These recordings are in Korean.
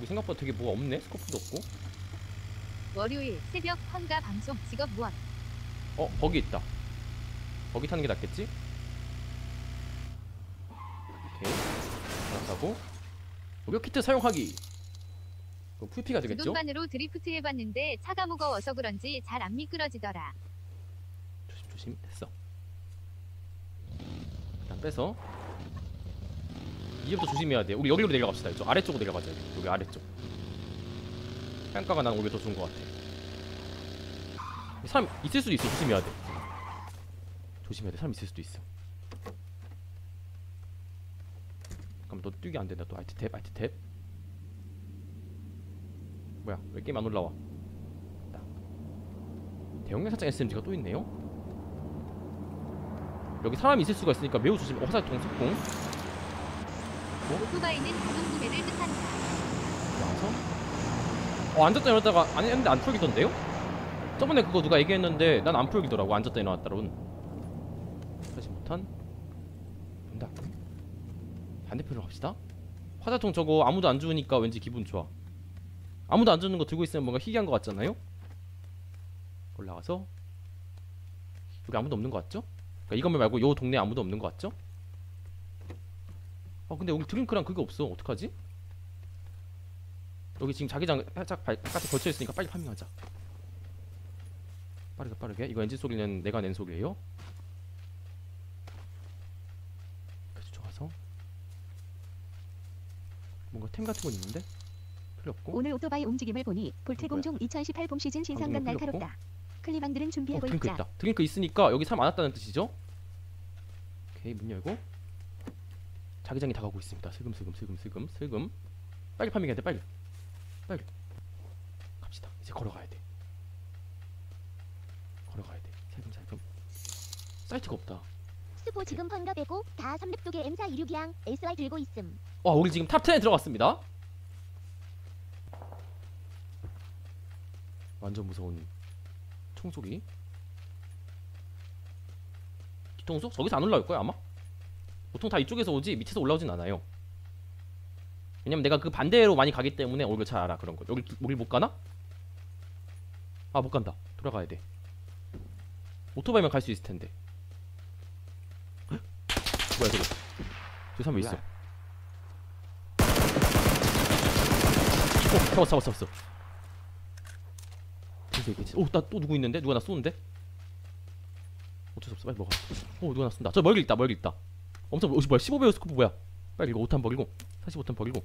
여기 생각보다 되게 뭐가 없네? 스코프도 없고. 월요일 새벽 헌가 방송 직업 무엇? 어 버기 있다. 버기 타는 게 낫겠지? 오케이. 하나 타고. 무력 키트 사용하기. 풀피가 되겠죠? 주동반으로 드리프트 해봤는데 차가 무거워서 그런지 잘 안 미끄러지더라. 조심 조심. 됐어. 일단 빼서 이제부터 조심해야 돼 우리 여기로 내려갑시다. 이쪽 아래쪽으로 내려가자 여기, 아래쪽. 평가가 난 오히려 더 좋은 것 같아. 사람 있을 수도 있어. 조심해야 돼. 조심해야 돼. 사람 있을 수도 있어. 잠깐만 너 뛰기 안 된다. 또 알트 탭 알트 탭. 뭐야? 왜 게임 안 올라와? 됐다. 대용량 사장 SMG가 또 있네요? 여기 사람이 있을 수가 있으니까 매우 조심. 어, 화살통 석공 오토바이는 자동 구매를 뜻한다. 와서 어 앉았다 일어났다가 아니 했는데 안 풀리던데요? 저번에 그거 누가 얘기했는데 난 안 풀리더라고 앉았다 일어났다로는 하지 못한 된다 반대편으로 갑시다 화살통 저거 아무도 안 주우니까 왠지 기분 좋아 아무도 안 주는 거 들고 있으면 뭔가 희귀한 거 같잖아요? 올라가서 여기 아무도 없는 거 같죠? 그러니까 이 건물 말고 요 동네 에 아무도 없는 거 같죠? 아 근데 여기 드링크랑 그게 없어 어떡하지? 여기 지금 자기장 살짝 발, 바깥에 걸쳐 있으니까 빨리 파밍하자. 빠르게 빠르게. 이거 엔진 소리는 내가 낸 소리예요. 그래서 좋아서 뭔가 템 같은 건 있는데 필요 없고. 오늘 오토바이 움직임을 보니 볼트공종 2018 봄 시즌 신상감 방금 풀렸고. 날카롭다. 클리방들은 어, 준비하고 드링크 있자. 있다. 드링크 있으니까 여기 사람 많았다는 뜻이죠? 오케이 문 열고 자기장이 다가오고 있습니다. 슬금슬금 슬금슬금 슬금 빨리 파밍해야 돼 빨리 빨리 갑시다. 이제 걸어가야 돼. 걸어가야 돼. 살금살금 사이트가 없다. 스포 지금 번가 빼고 다 300도계 M4 26이랑 SY 들고 있음. 와 우리 지금 탑 10에 들어갔습니다. 완전 무서운 총소리. 뒤통수? 저기서 안 올라올 거야 아마? 보통 다 이쪽에서 오지 밑에서 올라오진 않아요. 왜냐면 내가 그 반대로 많이 가기 때문에 오히려 잘 알아 그런 거. 여기 여기 못 가나? 아 못 간다. 돌아가야 돼. 오토바이면 갈 수 있을 텐데. 헉? 뭐야 저거? 저기 사람 왜 있어? 어, 잡았어, 잡았어, 잡았어. 근데 이게 오, 나 또 누구 있는데? 누가 나 쏘는데? 어쩔 수 없어, 빨리 먹어. 오, 누가 나 쏜다. 저 멀리 있다, 멀리 있다. 엄청, 어, 뭐야, 15배율 스코프 뭐야? 빨리 이거 5탄 버리고, 45탄 버리고.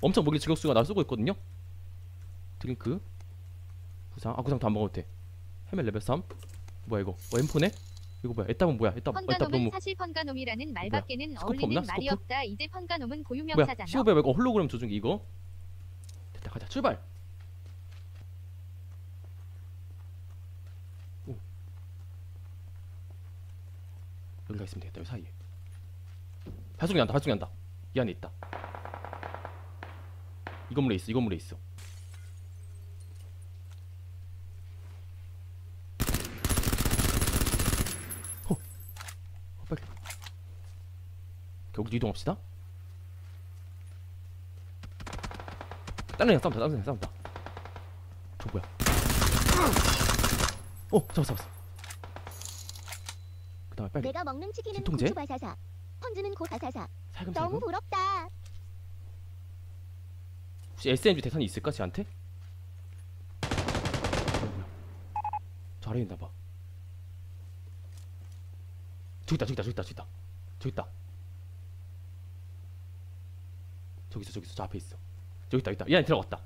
엄청 멀리 저격수가 나 쏘고 있거든요? 드링크. 구상, 아, 구상도 안 먹어도 돼. 헬멧 레벨 3. 뭐야, 이거? 어, M4네? 이거 뭐야? 에따은 뭐야? 에따, 펀가놈은 너무. 사실 펀가놈이라는 말밖에는 어울리는? 말이? 없다. 이제 펀가놈은 뭐야? 고유명사잖아. 15배 말고 홀로그램 조종기 이거? 됐다, 가자, 출발! 오. 여기가 있으면 되겠다, 이 사이에. 발소리 난다, 발소리 난다. 이 안에 있다. 이 건물에 있어, 이 건물에 있어. 어, 어 빨리. 여기 이동합시다. 다른 애랑 싸움다, 다른 애랑 싸움다. 저 뭐야? 어, 잡았어, 잡았어. 그 다음에 빨리 내가 먹는 치킨은 진통제? 고추 바사사. 펀즈는 고 바사사. 살금살금. 너무 부럽다. 혹시 SMG 대선이 있을까 쟤한테? 어? 저 아래에 있나 봐 저기 있다 저기 있다 저기 있다 저기 있다 저기 있다 저기 있어 저기 있어 저 앞에 있어 저기 있다 여기 있다 얘 들어갔다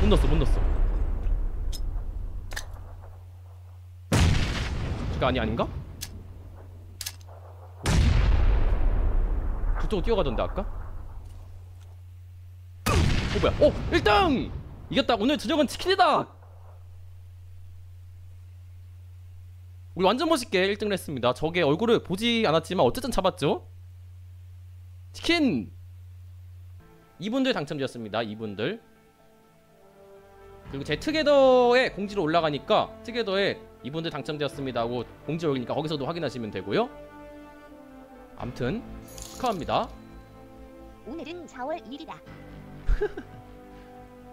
못 넣었어 못 넣었어 저거 아니 아닌가? 저쪽으로 뛰어가던데 아까? 어 뭐야? 어 1등! 이겼다. 오늘 저녁은 치킨이다! 우리 완전 멋있게 1등을 했습니다. 적의 얼굴을 보지 않았지만 어쨌든 잡았죠? 치킨! 이분들 당첨되었습니다. 이분들. 그리고 제 트게더에 공지로 올라가니까 트게더에 이분들 당첨되었습니다 하고 공지 올리니까 거기서도 확인하시면 되고요. 암튼 축하합니다. 오늘은 4월 1일이다.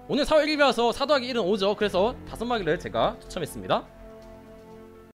오늘 4월 1일이라서 사도하기 1은 5죠. 그래서 다섯 마리를 제가 추첨했습니다